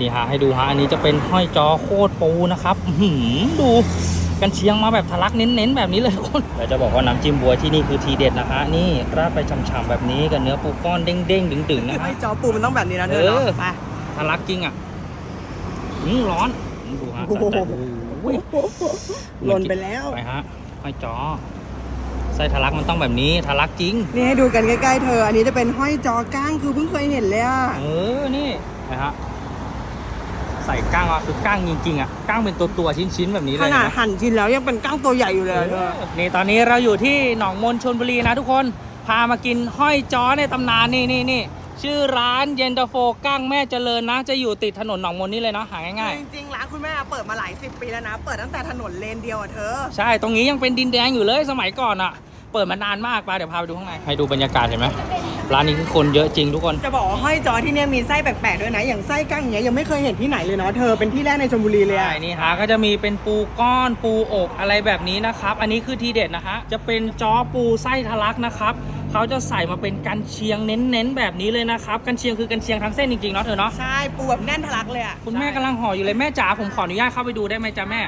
นี่ฮะให้ดูฮะอันนี้จะเป็นห้อยจอโคตรปูนะครับอื้อหือดูกันเชียงมาแบบทะลักเน้นๆแบบนี้เลยทุกคนเราจะบอกว่าน้ำจิ้มบัวที่นี่คือทีเด็ดนะฮะนี่ราดไปฉ่ำๆแบบนี้กับเนื้อปูก้อนเด้งๆดึงๆนะฮะไอ้จอปูมันต้องแบบนี้นะเธอเอเนาะอไปทะลักจริงอะอืมร้อนอืมดูฮะโอ้โหสะใจโอ้ยหล่นไปแล้วไปฮะห้อยจอไส้ทะลักมันต้องแบบนี้ทะลักจริงนี่ให้ดูกันใกล้ๆเธอ อันนี้จะเป็นห้อยจอก้างคือเพิ่งเคยเห็นเลยอะเออนี่นะฮะ ใส่ก้างอะคือก้างจริงๆอะก้างเป็นตัวตัวๆชิ้นๆแบบนี้เลขยนาดนะหั่นชิ้นแล้วยังเป็นก้างตัวใหญ่อยู่เลยอะเธอนี่ตอนนี้เราอยู่ที่หนองมนชนบุรีนะทุกคนพามากินห้อยจ้อในตำนานนี่นี่นี่ชื่อร้านเย็นตาโฟก้างแม่เจริญนะ จะอยู่ติดถนนหนองมนนี่เลยเนาะหาง่ายจริงๆร้านคุณแม่เปิดมาหลายสิบปีแล้วนะ เปิดตั้งแต่ถนนเลนเดียวอะเธอ ๆ ใช่ตรงนี้ยังเป็นดินแดงอยู่เลยสมัยก่อนอะ เปิดมานานมากไปเดี๋ยวพาไปดูข้างในให้ดูบรรยากาศเห็นไหม ร้านนี้คือคนเยอะจริงทุกคน จะบอกว่าห้อยจอที่เนี่ยมีไส้แปลกๆด้วยนะ อย่างไส้ก้างอย่างเงี้ยยังไม่เคยเห็นที่ไหนเลยเนาะเธอเป็นที่แรกในชลบุรีเลยใช่อะนี่ฮะก็จะมีเป็นปูก้อนปูอกอะไรแบบนี้นะครับ อันนี้คือทีเด็ดนะฮะจะเป็นจ้อปูไส้ทะลักนะครับเขาจะใส่มาเป็นกันเชียงเน้นๆ แบบนี้เลยนะครับกันเชียงคือกันเชียงทั้งเส้นจริงๆเนาะเธอเนาะใช่ปูแบบแน่นทะลักเลยอะคุณแม่กำลังห่ออยู่เลยแม่จ๋าผมขออนุญาตเข้าไปดูได้ไหมจ๊ะแม่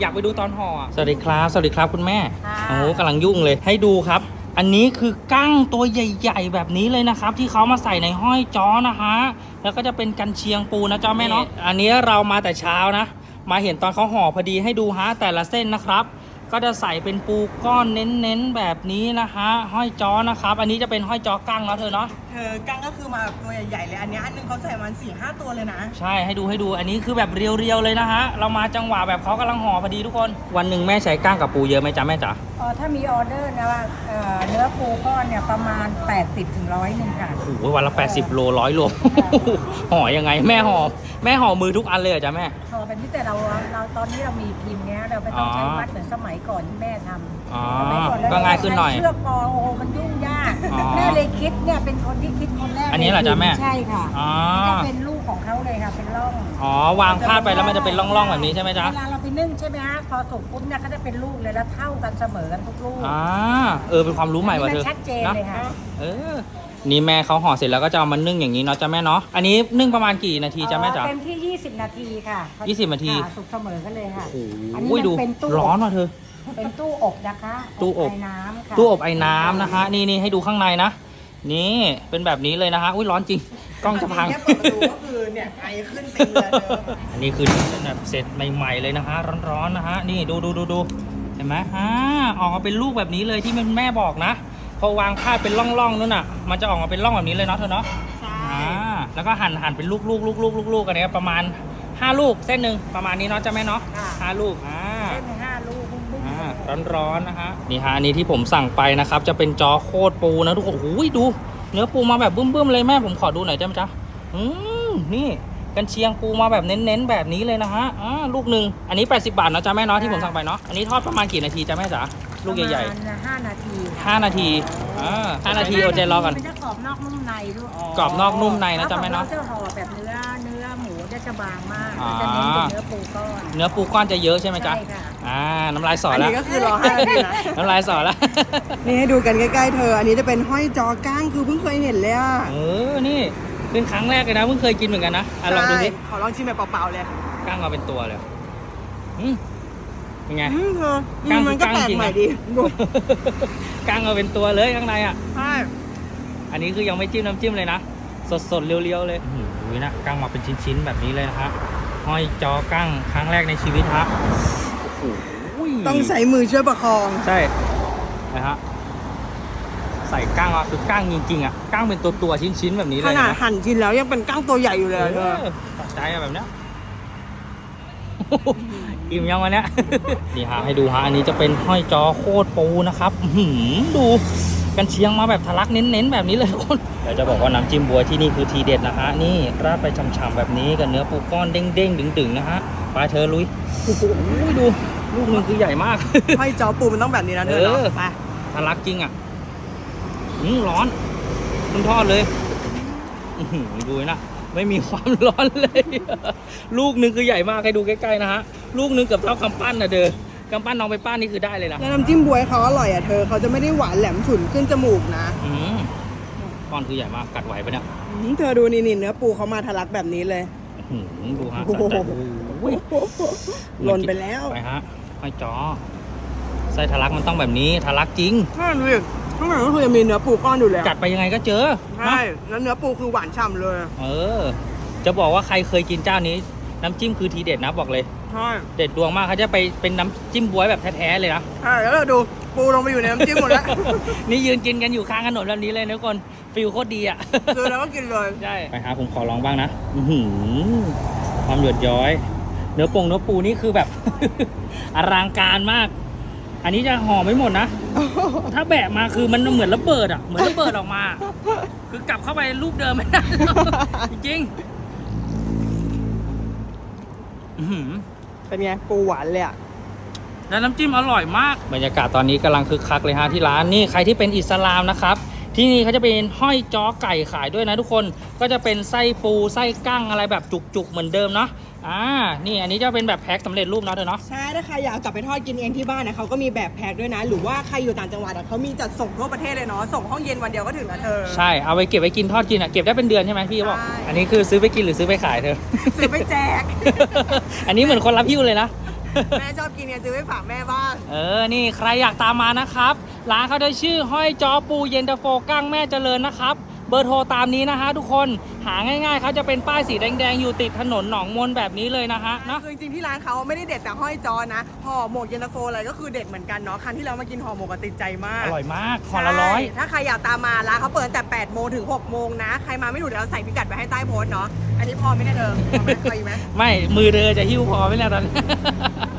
อยากไปดูตอนห่ออะสวัสดีครับสวัสดีครับคุณแม่ค่ะโอ้โหกำลังยุ่งเลยให้ดูครับ อันนี้คือกั้งตัวใหญ่ ๆ แบบนี้เลยนะครับ ที่เขามาใส่ในห้อยจ้อนะฮะแล้วก็จะเป็นกันเชียงปูนะจ๊ะแม่เนาะอันนี้เรามาแต่เช้านะ มาเห็นตอนเขาห่อพอดีให้ดูฮะแต่ละเส้นนะครับ ก็จะใส่เป็นปูก้อนเน้นๆแบบนี้นะฮะห้อยจ้อนะครับ อันนี้จะเป็นห้อยจ้อกั้งเนาะเธอเนาะเธอก้างก็คือมาแบบตัวใหญ่ๆเลยอันเนี้ยอันหนึงเขาใส่มันสี่ห้าตัวเลยนะ ใช่ให้ดูให้ดูอันนี้คือแบบเรียวๆเลยนะฮะเรามาจังหวะแบบเขากำลังห่อพอดีทุกคน วันหนึ่งแม่ใช้ก้างกับปูเยอะไหมจ๊ะแม่จ๋าเอ่อถ้ามีออเดอร์นะว่าเอ่อเนื้อปูก้อนเนี่ยประมาณ 80ถึงร้อยหนึ่งค่ะ โอ้โหวันละ 80 โลร้อยโล ห่อยังไง แม่ห่อแม่ห่อมือทุกอันเลยเหรอจ๊ะแม่ พอเป็นที่แต่เราเราตอนนี้เรามีพิมพ์เนี้ยเราไม่ต้องใช้อ๋อ วัดเหมือนสมัยก่อนที่แม่ทำอ๋อ สมัยก่อนเรก็ง่ายขึ้นหน่อยใช้เชือกปอโอ้โหมันยุ่งยาก อ๋อ แม่เลยคิดเนี่ยเป็นคนที่คิดคน แรกอันนี้เหรอจ๊ะแม่ ใช่ค่ะอ๋อก็เป็นลูกของเขาเลยค่ะ เป็นร่องอ๋อ วางพาดไปแล้วมันจะเป็นร่องๆแบบนี้ใช่ไหมจ๊ะ เวลาเราไปนึ่งใช่ไหมฮะพอสุกปุ๊บเนี่ยก็จะเป็นลูกเลยแล้วเท่ากันเสมอกันทุกลูกอ่า เออ เป็นความรู้ใหม่ว่ะอันเธนี้อมันชัดเจนเลยค่ะเออ นี่แม่เขาห่อเสร็จแล้วก็จะเอามานึ่งอย่างนี้เนาะจ๊ะแม่เนาะ อันนี้นึ่งประมาณกี่นาทีจ๊ะแม่จ๋าเต็มที่ 20 นาทีค่ะ20นาที ค่ะสุกเสมอกันเลยค่ะ โอ้อันโหนี้ดูมันเป็นตู้ร้อนว่ะเธอ เป็นตู้อบนะคะตู้อบไอ้น้ำค่ะตู้อบไอ้น้ำนะฮะนี่นี่ให้ดูข้างในนะ นี่เป็นแบบนี้เลยนะฮะอุ้ยร้อนจริงกล้องจะพัง แค่เปิดประตูก็คือเนี่ยไอขึ้นเต็มเลยเธออันนี้คือแบบเสร็จใหม่ๆเลยนะฮะร้อนๆนะฮะนี่ดูดูดูดูเห็นไหมอ่าออกมาเป็นลูกแบบนี้เลยที่แม่บอกนะ พอวางพาดเป็นร่องๆนั่นน่ะ มันจะออกมาเป็นร่องแบบนี้เลยเนาะเธอเนาะใช่อ่าแล้วก็หั่นหั่นเป็นลูกๆลูกๆลูกๆกันเนี่ยประมาณ 5 ลูกเส้นหนึ่งประมาณนี้เนาะจ้ะแม่เนาะค่ะห้าลูกอ่าเส้นหนึ่งห้าลูกบุ้งบุ้งอ่า ร้อนๆนะฮะนี่ฮะอันนี้ที่ผมสั่งไปนะครับ จะเป็นจอโคตรปูนะทุกคนโอ้ยดู เนื้อปูมาแบบบึ้มๆเลยแม่ผมขอดูหน่อยได้ไหมจ๊ะอืมนี่กันเชียงปูมาแบบเน้นๆแบบนี้เลยนะฮะอ่าลูกหนึ่งอันนี้ 80 บาทเนาะจ๊ะแม่เนาะที่ผมสั่งไปเนาะอันนี้ทอดประมาณกี่นาทีจ๊ะแม่จ๋าลูกใหญ่ประมาณห้านาทีๆค่ะ5นาทีอ่าห้านาทีเอาใจรอกันมันจะกรอบนอกนุ่มในด้วยกรอบนอกนุ่มในนะจ๊ะแม่เราเนาะจะห่อแบบเนื้อเนื้อหมูจะจะบางมากอ่าจะเน้นเป็นเนื้อปูก้อน เนื้อปูก้อนจะเยอะใช่ไหมจ๊ะใช่ค่ะ อ่าน้ำลายสออันแล้วนี้ก็คือรอห้านาทีนะ น้ำลายสอแล้วนี่ให้ดูกันใกล้ๆเธอ อันนี้จะเป็นห้อยจอก้างคือเพิ่งเคยเห็นเลยอะเออนี่เป็นครั้งแรกเลยนะเพิ่งเคยกินเหมือนกันนะอะลองดูสิใช่ขอลองชิมแบบเปล่าๆเลยก้างมาเป็นตัวเลยอืมเป็นไง อืมเธออืมก้างมันก็ก้างแปลกจริงใหม่นะดีดูก้างมาเป็นตัวเลยข้างในอะ ใช่อันนี้คือยังไม่จิ้มน้ำจิ้มเลยนะ สดสดๆเรียวๆเลยดูนะก้างมาเป็นชิ้นๆแบบนี้เลยนะฮะห้อยจอก้างครั้งแรกในชีวิตฮะโอ้โห ต้องใช้มือช่วยประคอง ใช่นะฮะใส่ก้างอะคือก้างจริงๆอะก้างเป็นตัวตัวๆชิ้นๆแบบนี้เลขยนาดนะหั่นชิ้นแล้วยังเป็นก้างตัวใหญ่อยู่เลยอะเธอเออตัดใจอะแบบเนี้ยอิ่มยังวันเนี้ยนี่ฮะให้ดูฮะอันนี้จะเป็นห้อยจอโคตรปูนะครับอื้อหือดู กันเชียงมาแบบทะลักเน้นๆแบบนี้เลยทุกคนเดี๋ยวจะบอกว่าน้ำจิ้มบัวที่นี่คือทีเด็ดนะฮะนี่ราดไปฉ่ำๆแบบนี้กับเนื้อปูก้อนเด้งๆดึงๆนะฮะไปเธอลุยโอ้โหดู ลูกหนึงคือใหญ่มากห้อยจอปูมันต้องแบบนี้นะเธอเอเนาะอไปทะลักจริงอะอืมร้อนคุณทอดเลยอื้อหือดูนะไม่มีความร้อนเลย ลูกหนึงคือใหญ่มากให้ดูใกล้ๆนะฮะลูกหนึงเกือบเท่ากำปั้นนะเด้อ กำปั้นน้องไปป้านนี่คือได้เลยนะแล้วน้ำจิ้มบวยเขาอร่อยอะเธอเขาจะไม่ได้หวานแหลมฉุนขึ้นจมูกนะอืมก้อนคือใหญ่มากกัดไหวปะเนี่ยอืมเธอดูนี่นี่เนื้อปูเขามาทะลักแบบนี้เลยโอ้โหหือดูฮะโอ้โหสะใจโอ้ยหล่นไปแล้วไปฮะห้อยจอไส้ทะลักมันต้องแบบนี้ทะลักจริงนั่นเลยข้างหลังก็คือจะมีเนื้อปูก้อนอยู่แล้วกัดไปยังไงก็เจอใช่แล้วเนื้อปูคือหวานฉ่ำเลย เออ จะบอกว่าใครเคยกินเจ้านี้ น้ำจิ้มคือทีเด็ดนะบอกเลย ใช่เด็ดดวงมากเขาจะไปเป็นน้ำจิ้มบวยแบบแท้ๆเลยนะใช่แล้วเราดูปูลงไปอยู่ในน้ำจิ้มหมดแล้วนี่ยืนกินกันอยู่ข้างถนนแบบนี้เลยนะทุกคนฟิลโคตรดีอะซื้อแล้วก็กินเลยใช่ไปหาผมขอลองบ้างนะอื้อหือความหยดย้อย เนื้อปงเนื้อปูนี่คือแบบ อลังการมาก อันนี้จะห่อไม่หมดนะถ้าแบะมาคือมันเหมือนระเบิดอะเหมือนระเบิดออกมา คือกลับเข้าไปรูปเดิมไม่ได้จริงๆอื้อหือ เป็นไงปูหวานเลยอะแล้วน้ำจิ้มอร่อยมาก บรรยากาศตอนนี้กำลังคึกคักเลยฮะที่ร้านนี่ใครที่เป็นอิสลามนะครับ ที่นี่เขาจะเป็นห้อยจ้อไก่ขายด้วยนะทุกคนก็จะเป็นไส้ปูไส้กั้งอะไรแบบจุกๆเหมือนเดิมเนาะอ่านี่อันนี้จะเป็นแบบแพ็คสำเร็จรูปเนาะเธอเนาะใช่ถ้าใครอยากกลับไปทอดกินเองที่บ้านนะเขาก็มีแบบแพ็คด้วยนะ หรือว่าใครอยู่ต่างจังหวัดอะเขามีจัดส่งทั่วประเทศเลยเนาะส่งห้องเย็นวันเดียวก็ถึงนะเธอ ใช่เอาไปเก็บไว้กินทอดกินอะเก็บได้เป็นเดือนใช่ไหมพี่บอก ใช่ อันนี้คือซื้อไปกินหรือซื้อไปขายเธอ ซื้อไปแจก อันนี้เหมือนคนรับหิ้วเลยนะ แม่ชอบกินเนี่ยซื้อไปฝากแม่บ้างเออ นี่ใครอยากตามมานะครับ ร้านเขาได้ชื่อห้อยจอปูเย็นตาโฟกั้งแม่เจริญนะครับ เบอร์โทรตามนี้นะฮะทุกคน หาง่ายๆเขาจะเป็นป้ายสีแดงๆ อยู่ติดถนนหนองมนแบบนี้เลยนะฮะเนาะคือจริงๆที่ร้านเขาไม่ได้เด็ดแต่ห้อยจอนะห่อหมกเย็นตาโฟอะไรก็คือเด็ดเหมือนกันเนาะครั้งที่เรามากินห่อหมกก็ติดใจมากอร่อยมากห่อละร้อย ใช่ถ้าใครอยากตามมาร้านเขาเปิดตั้งแต่8โมงถึง6โมงนะ ใครมาไม่ถูกเดี๋ยวเราใส่พิกัดไว้ให้ใต้โพสต์เนาะ อันนี้พอไหมเนี่ยเธอพอไหมพออีกไหม ไม่มือเธอจะหิ้วพอไหมเนี่ยตอนนี้